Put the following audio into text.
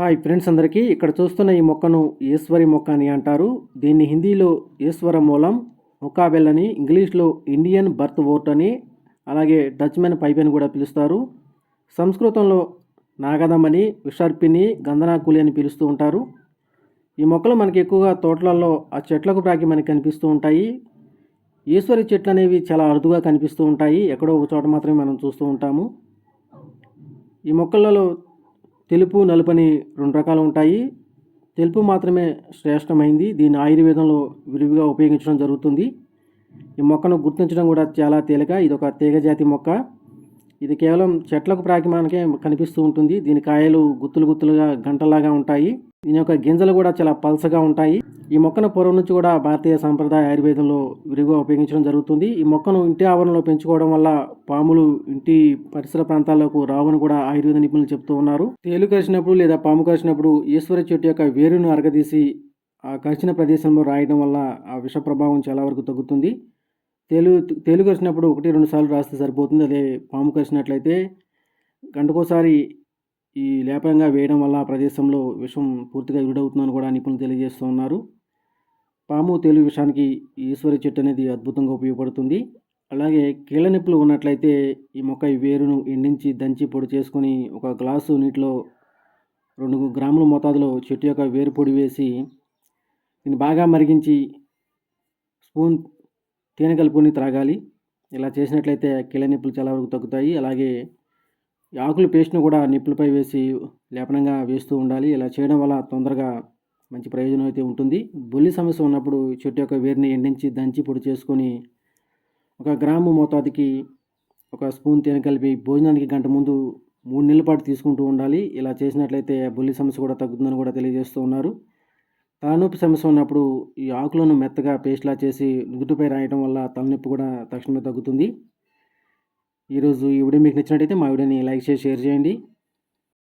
Hi friends అందరికీ ఇక్కడ చూస్తున్న ఈ మొక్కను ఈశ్వరి మొక్క అని అంటారు. దీన్ని హిందీలో ఈశ్వర మూలం ముకాబెల్ అని ఇంగ్లీష్లో ఇండియన్ బర్త్ ఓట్ అని అలాగే డచ్మెన్ పైప్ అని కూడా పిలుస్తారు. సంస్కృతంలో నాగదమని విషర్పిని గంధనాకులి అని పిలుస్తూ ఉంటారు. ఈ మొక్కలు మనకి ఎక్కువగా తోటలలో ఆ చెట్లకు ప్రాకి మనకి కనిపిస్తూ ఉంటాయి. ఈశ్వరి చెట్లు అనేవి చాలా అరుదుగా కనిపిస్తూ ఉంటాయి. ఎక్కడో ఒక చోట మాత్రమే మనం చూస్తూ ఉంటాము. ఈ మొక్కలలో తెలుపు నలుపని రెండు రకాలు ఉంటాయి. తెలుపు మాత్రమే శ్రేష్టమైంది. దీన్ని ఆయుర్వేదంలో విరివిగా ఉపయోగించడం జరుగుతుంది. ఈ మొక్కను గుర్తించడం కూడా చాలా తేలిక. ఇది ఒక తీగజాతి మొక్క. ఇది కేవలం చెట్లకు ప్రాకిమానికే కనిపిస్తూ ఉంటుంది. దీని కాయలు గుత్తులు గుత్తులుగా గంటలాగా ఉంటాయి. దీని యొక్క గింజలు కూడా చాలా పల్సగా ఉంటాయి. ఈ మొక్కను పూర్వం నుంచి కూడా భారతీయ సాంప్రదాయ ఆయుర్వేదంలో విరిగా ఉపయోగించడం జరుగుతుంది. ఈ మొక్కను ఇంటి ఆవరణలో పెంచుకోవడం వల్ల పాములు ఇంటి పరిసర ప్రాంతాలకు రావని కూడా ఆయుర్వేద నిపుణులు చెప్తూ ఉన్నారు. తేలు కరిచినప్పుడు లేదా పాము కరిచినప్పుడు ఈశ్వర చెట్టు యొక్క వేరును అరగదీసి ఆ కరిచిన ప్రదేశంలో రాయడం వల్ల ఆ విష ప్రభావం చాలా వరకు తగ్గుతుంది. తేలు తేలు కరిచినప్పుడు ఒకటి రెండు సార్లు రాస్తే సరిపోతుంది. అదే పాము కరిచినట్లయితే గంటకోసారి ఈ లేపనంగా వేయడం వల్ల ఆ ప్రదేశంలో విషం పూర్తిగా విడవుతుందని కూడా నిపుణులు తెలియజేస్తూ ఉన్నారు. పాము తేలు విషానికి ఈ ఈశ్వరి చెట్టు అనేది అద్భుతంగా ఉపయోగపడుతుంది. అలాగే కీళ్ళ నొప్పులు ఉన్నట్లయితే ఈ మొక్క ఈ వేరును ఎండించి దంచి పొడి చేసుకొని ఒక గ్లాసు నీటిలో రెండు గ్రాముల మోతాదులో చెట్టు యొక్క వేరు పొడి వేసి దీన్ని బాగా మరిగించి స్పూన్ తేనె కలుపుకొని త్రాగాలి. ఇలా చేసినట్లయితే కీళ్ళ నొప్పులు చాలా వరకు తగ్గుతాయి. అలాగే ఆకుల పేస్ట్ను కూడా నిప్పులపై వేసి లేపనంగా వేస్తూ ఉండాలి. ఇలా చేయడం వల్ల తొందరగా మంచి ప్రయోజనం అయితే ఉంటుంది. బొల్లి సమస్య ఉన్నప్పుడు చెట్టు యొక్క వేరుని ఎండించి దంచి పొడి చేసుకొని ఒక గ్రాము మోతాదుకి ఒక స్పూన్ తేనె కలిపి భోజనానికి గంట ముందు మూడు నెలల పాటు తీసుకుంటూ ఉండాలి. ఇలా చేసినట్లయితే బొల్లి సమస్య కూడా తగ్గుతుందని కూడా తెలియజేస్తూ ఉన్నారు. తలనొప్పి సమస్య ఉన్నప్పుడు ఈ ఆకులను మెత్తగా పేస్ట్లా చేసి నుదుటిపై రాయడం వల్ల తలనొప్పి కూడా తక్షణమే తగ్గుతుంది. ఈరోజు ఈ వీడియో మీకు నచ్చినట్టయితే మా వీడియోని లైక్ చేసి షేర్ చేయండి.